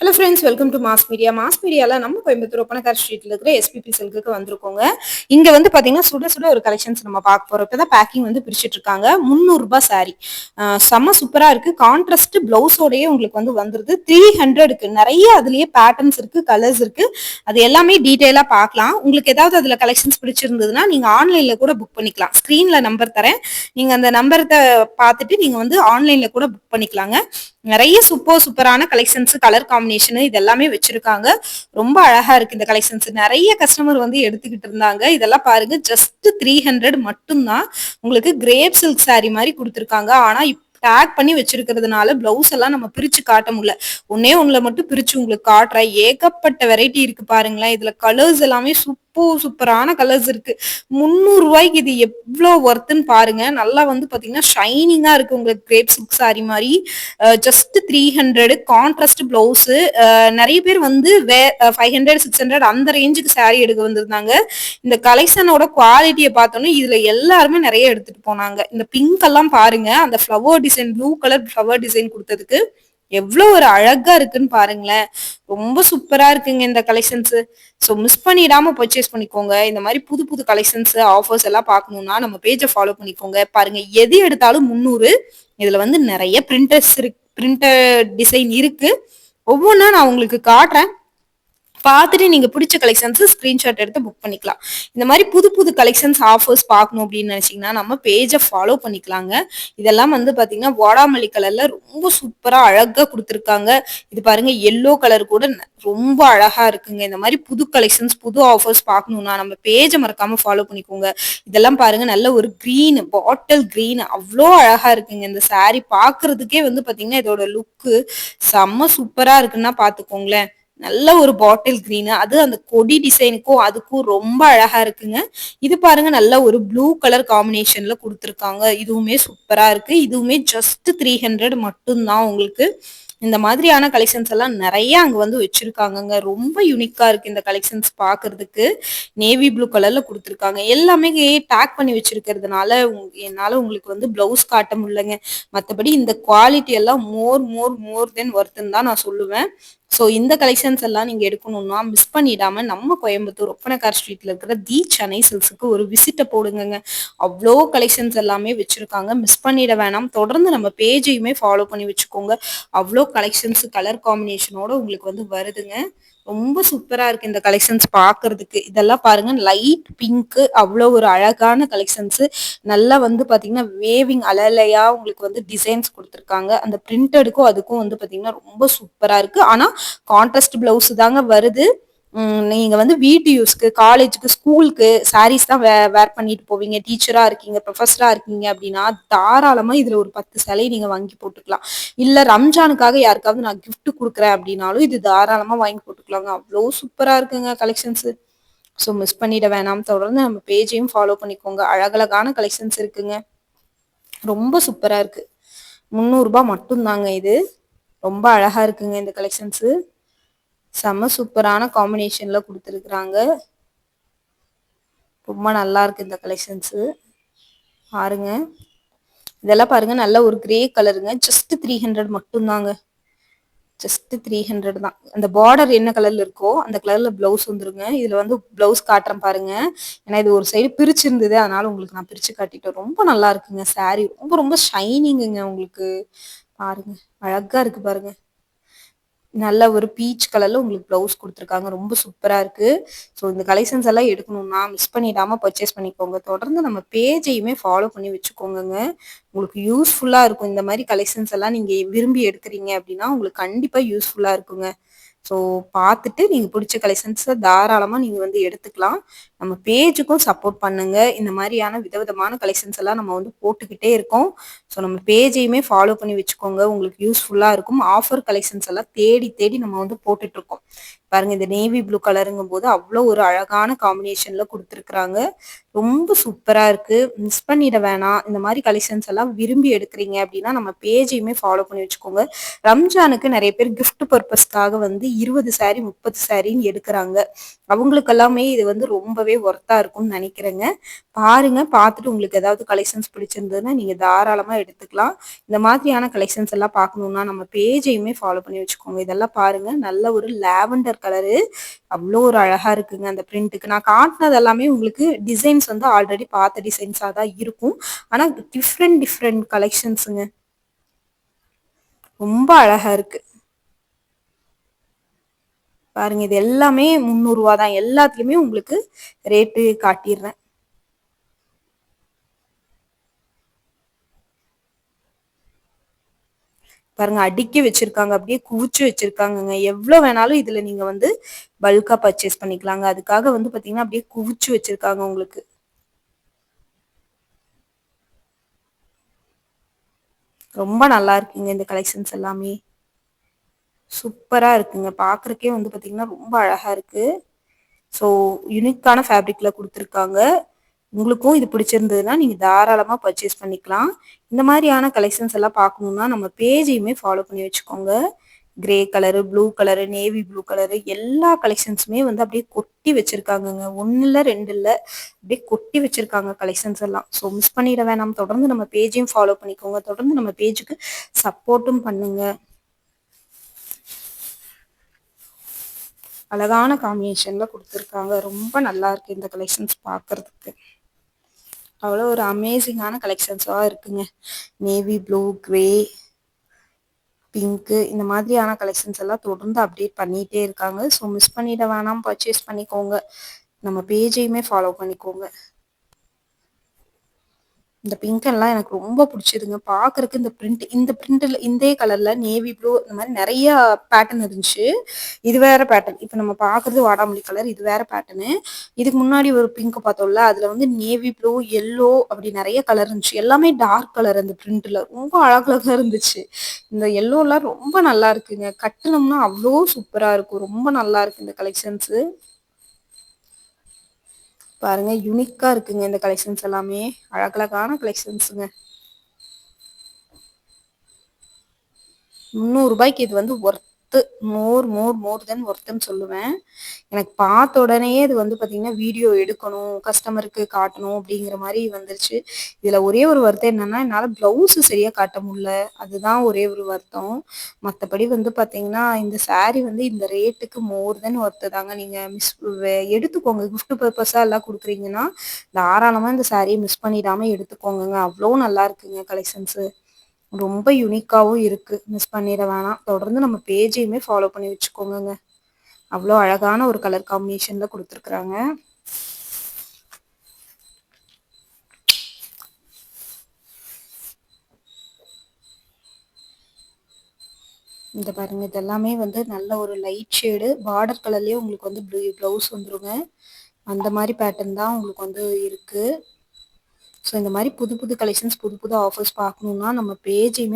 Hello friends welcome to mass media mass மீடியாவில் நம்ம கோயம்புத்தூர் ஒப்பனக்கார் ஸ்ட்ரீட்ல இருக்கிற எஸ்பிபி சில்க்கு வந்திருக்கோங்க. இங்க வந்து பாத்தீங்கன்னா சுட சுட ஒரு கலெக்ஷன்ஸ் நம்ம பார்க்க போறோம். இப்பதான் பேக்கிங் வந்து பிரிச்சுட்டு இருக்காங்க. முந்நூறு ரூபாய் சாரி செம்ம சூப்பரா இருக்கு. கான்ட்ராஸ்ட் பிளவுஸோடயே உங்களுக்கு வந்து வந்துருது. த்ரீ ஹண்ட்ரடுக்கு நிறைய அதுலயே பேட்டர்ன்ஸ் இருக்கு கலர்ஸ் இருக்கு. அது எல்லாமே டீட்டெயிலா பார்க்கலாம். உங்களுக்கு ஏதாவது அதுல கலெக்ஷன்ஸ் பிடிச்சிருந்ததுன்னா நீங்க ஆன்லைன்ல கூட புக் பண்ணிக்கலாம். ஸ்கிரீன்ல நம்பர் தரேன். நீங்க அந்த நம்பரத்தை பார்த்துட்டு நீங்க வந்து ஆன்லைன்ல கூட புக் பண்ணிக்கலாங்க. நிறைய சூப்பர் சூப்பரான கலெக்ஷன்ஸ் கலர் காம்பினேஷன் இது எல்லாமே வச்சிருக்காங்க. ரொம்ப அழகா இருக்கு இந்த கலெக்ஷன்ஸ் நிறைய கஸ்டமர் வந்து எடுத்துக்கிட்டு இருந்தாங்க. இதெல்லாம் பாருங்க ஜஸ்ட் த்ரீ ஹண்ட்ரட் மட்டும்தான். உங்களுக்கு கிரேப் சில்க் சாரி மாதிரி கொடுத்துருக்காங்க. ஆனா பேக் பண்ணி வச்சிருக்கிறதுனால பிளவுஸ் எல்லாம் நம்ம பிரிச்சு காட்ட முடியல. ஒன்னே ஒண்ணுல மட்டும் பிரிச்சு உங்களுக்கு காட்டுறேன். ஏகப்பட்ட வெரைட்டி இருக்கு பாருங்களேன். இதுல கலர்ஸ் எல்லாமே சூப்பர் சூப்பரான கலர்ஸ் இருக்கு. முந்நூறு ரூபாய்க்கு இது எவ்வளோ ஒர்த்துன்னு பாருங்க. நல்லா வந்து பாத்தீங்கன்னா ஷைனிங்கா இருக்கு உங்களுக்கு கிரேப் சில்க் சாரி மாதிரி. Just three hundred contrast blouse நிறைய பேர் வந்து வே ஃபைவ் ஹண்ட்ரட் சிக்ஸ் ஹண்ட்ரட் அந்த ரேஞ்சுக்கு சாரி எடுக்க வந்திருந்தாங்க. இந்த கலெக்ஷனோட குவாலிட்டியை பார்த்தோன்னா இதுல எல்லாருமே நிறைய எடுத்துட்டு போனாங்க. இந்த பிங்க் எல்லாம் பாருங்க. அந்த flower design blue colour flower design கொடுத்ததுக்கு. எவ்வளோ ஒரு அழகா இருக்குன்னு பாருங்களேன். ரொம்ப சூப்பரா இருக்குங்க இந்த கலெக்ஷன்ஸ் ஸோ மிஸ் பண்ணிடாம பர்ச்சேஸ் பண்ணிக்கோங்க. இந்த மாதிரி புது புது கலெக்ஷன்ஸ் ஆஃபர்ஸ் எல்லாம் பார்க்கணும்னா நம்ம பேஜை ஃபாலோ பண்ணிக்கோங்க. பாருங்க எது எடுத்தாலும் முந்நூறு. இதுல வந்து நிறைய பிரிண்டர்ஸ் இருக்கு பிரிண்டர் டிசைன் இருக்கு. ஒவ்வொன்றா நான் உங்களுக்கு காட்டுறேன். பார்த்துட்டு நீங்க பிடிச்ச கலெக்ஷன்ஸ் ஸ்கிரீன்ஷாட் எடுத்து புக் பண்ணிக்கலாம். இந்த மாதிரி புது புது கலெக்ஷன்ஸ் ஆஃபர்ஸ் பார்க்கணும் அப்படின்னு நினைச்சீங்கன்னா நம்ம பேஜை ஃபாலோ பண்ணிக்கலாங்க. இதெல்லாம் வந்து பாத்தீங்கன்னா வாடாமல்லி கலர்ல ரொம்ப சூப்பரா அழகா கொடுத்துருக்காங்க. இது பாருங்க எல்லோ கலர் கூட ரொம்ப அழகா இருக்குங்க. இந்த மாதிரி புது கலெக்ஷன்ஸ் புது ஆஃபர்ஸ் பார்க்கணும்னா நம்ம பேஜை மறக்காம ஃபாலோ பண்ணிக்கோங்க. இதெல்லாம் பாருங்க நல்ல ஒரு கிரீன் பாட்டில் கிரீன் அவ்வளோ அழகா இருக்குங்க. இந்த சாரி பாக்குறதுக்கே வந்து பாத்தீங்கன்னா இதோட லுக்கு செம்ம சூப்பரா இருக்குன்னா பாத்துக்கோங்களேன். நல்ல ஒரு பாட்டில் கிரீனு அது அந்த கொடி டிசைனுக்கும் அதுக்கும் ரொம்ப அழகா இருக்குங்க. இது பாருங்க நல்ல ஒரு ப்ளூ கலர் காம்பினேஷன்ல கொடுத்துருக்காங்க. இதுவுமே சூப்பரா இருக்கு. இதுவுமே ஜஸ்ட் த்ரீ ஹண்ட்ரட் மட்டும்தான் உங்களுக்கு. இந்த மாதிரியான கலெக்ஷன்ஸ் எல்லாம் நிறைய அங்க வந்து வச்சிருக்காங்கங்க. ரொம்ப யூனிக்கா இருக்கு இந்த கலெக்ஷன்ஸ் பாக்குறதுக்கு. நேவி ப்ளூ கலர்ல கொடுத்துருக்காங்க. எல்லாமே டேக் பண்ணி வச்சிருக்கிறதுனால என்னால உங்களுக்கு வந்து பிளவுஸ் காட்ட முடியலங்க. மற்றபடி இந்த குவாலிட்டி எல்லாம் மோர் மோர் மோர் தென் ஒர்த்துன்னு தான் நான் சொல்லுவேன். ஸோ இந்த கலெக்ஷன்ஸ் எல்லாம் நீங்கள் எடுக்கணும்னா மிஸ் பண்ணிடாம நம்ம கோயம்புத்தூர் ஒப்பனக்கார் ஸ்ட்ரீட்ல இருக்கிற தி சென்னை சில்ஸுக்கு ஒரு விசிட்டை போடுங்க அவ்வளோ கலெக்ஷன்ஸ் எல்லாமே வச்சிருக்காங்க. மிஸ் பண்ணிட வேணாம். தொடர்ந்து நம்ம பேஜையுமே ஃபாலோ பண்ணி வச்சுக்கோங்க. அவ்வளோ கலெக்ஷன்ஸ் கலர் காம்பினேஷனோட உங்களுக்கு வந்து வருதுங்க. ரொம்ப சூப்பரா இருக்கு இந்த கலெக்ஷன்ஸ் பாக்குறதுக்கு. இதெல்லாம் பாருங்க லைட் பிங்க் அவ்வளோ ஒரு அழகான கலெக்ஷன்ஸ் நல்லா வந்து பாத்தீங்கன்னா வேவிங் அலலையா உங்களுக்கு வந்து டிசைன்ஸ் கொடுத்துருக்காங்க. அந்த பிரிண்டடுக்கும் அதுக்கும் வந்து பாத்தீங்கன்னா ரொம்ப சூப்பரா இருக்கு. ஆனா கான்ட்ராஸ்ட் பிளவுஸ் தாங்க வருது. நீங்க வந்து வீட்டு யூஸ்க்கு காலேஜுக்கு ஸ்கூலுக்கு சாரீஸ் தான் வே வேர் பண்ணிட்டு போவீங்க. டீச்சரா இருக்கீங்க ப்ரொஃபஸரா இருக்கீங்க அப்படின்னா தாராளமா இதுல ஒரு பத்து சிலை நீங்க வாங்கி போட்டுக்கலாம். இல்ல ரம்ஜானுக்காக யாருக்காவது நான் கிஃப்ட் கொடுக்குறேன் அப்படின்னாலும் இது தாராளமா வாங்கி போட்டுக்கலாங்க. அவ்வளோ சூப்பரா இருக்குங்க கலெக்ஷன்ஸ் ஸோ மிஸ் பண்ணிட வேணாம். தொடர்ந்து நம்ம பேஜையும் ஃபாலோ பண்ணிக்கோங்க. அழகழகான கலெக்ஷன்ஸ் இருக்குங்க. ரொம்ப சூப்பரா இருக்கு. முந்நூறுபா மட்டும்தாங்க இது. ரொம்ப அழகா இருக்குங்க இந்த கலெக்ஷன்ஸு செம்ம சூப்பரான காம்பினேஷனில் கொடுத்துருக்குறாங்க. ரொம்ப நல்லா இருக்கு இந்த கலெக்ஷன்ஸு பாருங்க. இதெல்லாம் பாருங்க நல்ல ஒரு கிரே கலருங்க ஜஸ்ட் த்ரீ ஹண்ட்ரட் மட்டும்தாங்க. ஜஸ்ட் த்ரீ ஹண்ட்ரட் தான். அந்த பார்டர் என்ன கலர்ல இருக்கோ அந்த கலர்ல பிளவுஸ் வந்துருங்க. இதுல வந்து பிளவுஸ் காட்டுறேன் பாருங்க. ஏன்னா இது ஒரு சைடு பிரிச்சிருந்தது. அதனால உங்களுக்கு நான் பிரிச்சு காட்டிட்டேன். ரொம்ப நல்லா இருக்குங்க சாரி ரொம்ப ரொம்ப ஷைனிங்குங்க உங்களுக்கு. பாருங்க. அழகா இருக்கு பாருங்க. நல்ல ஒரு பீச் கலர்ல உங்களுக்கு ப்ளவுஸ் கொடுத்துருக்காங்க. ரொம்ப சூப்பரா இருக்கு. ஸோ இந்த கலெக்ஷன்ஸ் எல்லாம் எடுக்கணும்னா மிஸ் பண்ணிடாம பர்ச்சேஸ் பண்ணிக்கோங்க. தொடர்ந்து நம்ம பேஜையுமே ஃபாலோ பண்ணி வச்சுக்கோங்க உங்களுக்கு யூஸ்ஃபுல்லா இருக்கும். இந்த மாதிரி கலெக்ஷன்ஸ் எல்லாம் நீங்க விரும்பி எடுக்கிறீங்க அப்படின்னா உங்களுக்கு கண்டிப்பா யூஸ்ஃபுல்லா இருக்குங்க. ஸோ பார்த்துட்டு நீங்கள் பிடிச்ச கலெக்ஷன்ஸை தாராளமாக நீங்கள் வந்து எடுத்துக்கலாம். நம்ம பேஜுக்கும் சப்போர்ட் பண்ணுங்க. இந்த மாதிரியான விதவிதமான கலெக்ஷன்ஸ் எல்லாம் நம்ம வந்து போட்டுக்கிட்டே இருக்கோம். ஸோ நம்ம பேஜையுமே ஃபாலோ பண்ணி வச்சுக்கோங்க. உங்களுக்கு யூஸ்ஃபுல்லாக இருக்கும். ஆஃபர் கலெக்ஷன்ஸ் எல்லாம் தேடி தேடி நம்ம வந்து போட்டுட்டு இருக்கோம். பாருங்க இந்த நேவி ப்ளூ கலருங்கும் போது அவ்வளோ ஒரு அழகான காம்பினேஷன்ல கொடுத்துருக்குறாங்க. ரொம்ப சூப்பரா இருக்கு. மிஸ் பண்ணிட வேணாம். இந்த மாதிரி கலெக்ஷன்ஸ் எல்லாம் விரும்பி எடுக்கிறீங்க அப்படின்னா நம்ம பேஜையுமே ஃபாலோ பண்ணி வச்சுக்கோங்க. ரம்ஜானுக்கு நிறைய பேர் கிஃப்ட் பர்பஸ்க்காக வந்து இருபது சாரி முப்பது சாரின்னு எடுக்கிறாங்க. அவங்களுக்கு எல்லாமே இது வந்து ரொம்ப ரொம்பவே ஒர்த்தாக இருக்கும்னு நினைக்கிறேங்க. பாருங்க பார்த்துட்டு உங்களுக்கு ஏதாவது கலெக்ஷன்ஸ் பிடிச்சிருந்ததுன்னா நீங்கள் தாராளமாக எடுத்துக்கலாம். இந்த மாதிரியான கலெக்ஷன்ஸ் எல்லாம் பார்க்கணுன்னா நம்ம பேஜையுமே ஃபாலோ பண்ணி வச்சுக்கோங்க. இதெல்லாம் பாருங்க நல்ல ஒரு லாவெண்டர் கலரு அவ்வளோ ஒரு அழகாக இருக்குங்க அந்த பிரிண்ட்டுக்கு நான் காட்டினது எல்லாமே உங்களுக்கு டிசைன்ஸ் வந்து ஆல்ரெடி பார்த்த டிசைன்ஸாக தான் இருக்கும். ஆனால் டிஃப்ரெண்ட் டிஃப்ரெண்ட் கலெக்ஷன்ஸுங்க ரொம்ப அழகாக இருக்குது பாருங்க இது எல்லாமே முந்நூறுரூவா தான். எல்லாத்துலேயுமே உங்களுக்கு ரேட்டு காட்டிடுறேன். பாருங்க அடுக்கி வச்சிருக்காங்க. அப்படியே குவிச்சு வச்சிருக்காங்கங்க. எவ்வளவு வேணாலும் இதுல நீங்க வந்து பல்கா பர்ச்சேஸ் பண்ணிக்கலாங்க. அதுக்காக வந்து பாத்தீங்கன்னா அப்படியே குவிச்சு வச்சிருக்காங்க உங்களுக்கு. ரொம்ப நல்லா இருக்குங்க இந்த கலெக்ஷன்ஸ் எல்லாமே. சூப்பராக இருக்குங்க. பார்க்குறக்கே வந்து பார்த்தீங்கன்னா ரொம்ப அழகாக இருக்குது ஸோ யூனிக்கான ஃபேப்ரிக்கில் கொடுத்துருக்காங்க. உங்களுக்கும் இது பிடிச்சிருந்ததுன்னா நீங்கள் தாராளமாக பர்ச்சேஸ் பண்ணிக்கலாம். இந்த மாதிரியான கலெக்ஷன்ஸ் எல்லாம் பார்க்கணுன்னா நம்ம பேஜையுமே ஃபாலோ பண்ணி வச்சுக்கோங்க. Grey colour blue colour navy blue colour எல்லா கலெக்ஷன்ஸுமே வந்து அப்படியே கொட்டி வச்சுருக்காங்கங்க. ஒன்று இல்லை ரெண்டு இல்லை அப்படியே கொட்டி வச்சுருக்காங்க கலெக்ஷன்ஸ் எல்லாம். ஸோ மிஸ் பண்ணிட வேணாம். தொடர்ந்து நம்ம பேஜையும் ஃபாலோ பண்ணிக்கோங்க. தொடர்ந்து நம்ம பேஜுக்கு சப்போர்ட்டும் பண்ணுங்கள் அழகான காம்பினேஷன்ல கொடுத்துருக்காங்க. ரொம்ப நல்லா இருக்கு இந்த கலெக்ஷன்ஸ் பார்க்கறதுக்கு. அவ்வளோ ஒரு அமேசிங்கான கலெக்ஷன்ஸாக இருக்குங்க. நேவி ப்ளூ க்ரே பிங்க்கு இந்த மாதிரியான கலெக்ஷன்ஸ் எல்லாம் தொடர்ந்து அப்டேட் பண்ணிகிட்டே இருக்காங்க. ஸோ மிஸ் பண்ணிட வேணாம் பர்ச்சேஸ் பண்ணிக்கோங்க. நம்ம பேஜையுமே ஃபாலோ பண்ணிக்கோங்க. இந்த பிங்க் எல்லாம் எனக்கு ரொம்ப பிடிச்சதுங்க. பார்க்கறக்கு இந்த பிரிண்ட் இந்த பிரிண்டில் இந்த கலர்ல நேவி ப்ளூ இந்த மாதிரி நிறைய பேட்டர்ன் இருந்துச்சு. இது வேற பேட்டர்ன் இப்போ நம்ம பார்க்கறது வாடாமல்லி கலர் இது வேற பேட்டர்னு இதுக்கு முன்னாடி ஒரு பிங்க் பார்த்தோம்ல அதுல வந்து நேவி ப்ளூ எல்லோ அப்படி நிறைய கலர் இருந்துச்சு. எல்லாமே டார்க் கலர் அந்த பிரிண்ட்ல ரொம்ப அழகழகா இருந்துச்சு. இந்த எல்லோலாம் ரொம்ப நல்லா இருக்குங்க. கட்டணும்னா அவ்வளோ சூப்பரா இருக்கும். ரொம்ப நல்லா இருக்கு இந்த கலெக்ஷன்ஸு பாருங்க யூனிக்கா இருக்குங்க இந்த கலெக்ஷன்ஸ் எல்லாமே. அழகழகான கலெக்ஷன்ஸுங்க முந்நூறு ரூபாய்க்கு இது வந்து ஒர்த்து மோர் மோர் மோர் தென் ஒர்த்துன்னு சொல்லுவேன். எனக்கு பார்த்த உடனேயே இது வந்து பார்த்தீங்கன்னா வீடியோ எடுக்கணும் கஸ்டமருக்கு காட்டணும் அப்படிங்கிற மாதிரி வந்துருச்சு. இதில் ஒரே ஒரு வருத்தம் என்னென்னா என்னால் ப்ளவுஸு சரியாக காட்ட முடியல. அதுதான் ஒரே ஒரு வருத்தம். மற்றபடி வந்து பார்த்தீங்கன்னா இந்த சாரீ வந்து இந்த ரேட்டுக்கு மோர் தென் ஒர்த்து தாங்க. நீங்கள் மிஸ் எடுத்துக்கோங்க. கிஃப்ட் பர்பஸாக எல்லாம் கொடுக்குறீங்கன்னா தாராளமாக இந்த சாரியை மிஸ் பண்ணிடாமல் எடுத்துக்கோங்க அவ்வளோ நல்லா இருக்குங்க கலெக்ஷன்ஸு ரொம்ப யூனிக்காகவும் இருக்குது மிஸ் பண்ணிட வேணாம். தொடர்ந்து நம்ம பேஜையுமே ஃபாலோ பண்ணி வச்சுக்கோங்க அவ்வளோ அழகான ஒரு கலர் காம்பினேஷன்ல கொடுத்துருக்குறாங்க. இந்த பாருங்க இதெல்லாமே வந்து நல்ல ஒரு லைட் ஷேடு பார்டர் கலர்லயே உங்களுக்கு வந்து ப்ளவுஸ் வந்துருங்க. அந்த மாதிரி பேட்டர்ன் தான் உங்களுக்கு வந்து இருக்கு. ஸோ இந்த மாதிரி புது புது கலெக்ஷன்ஸ் புது புது ஆஃபர்ஸ் பார்க்கணுன்னா நம்ம பேஜையுமே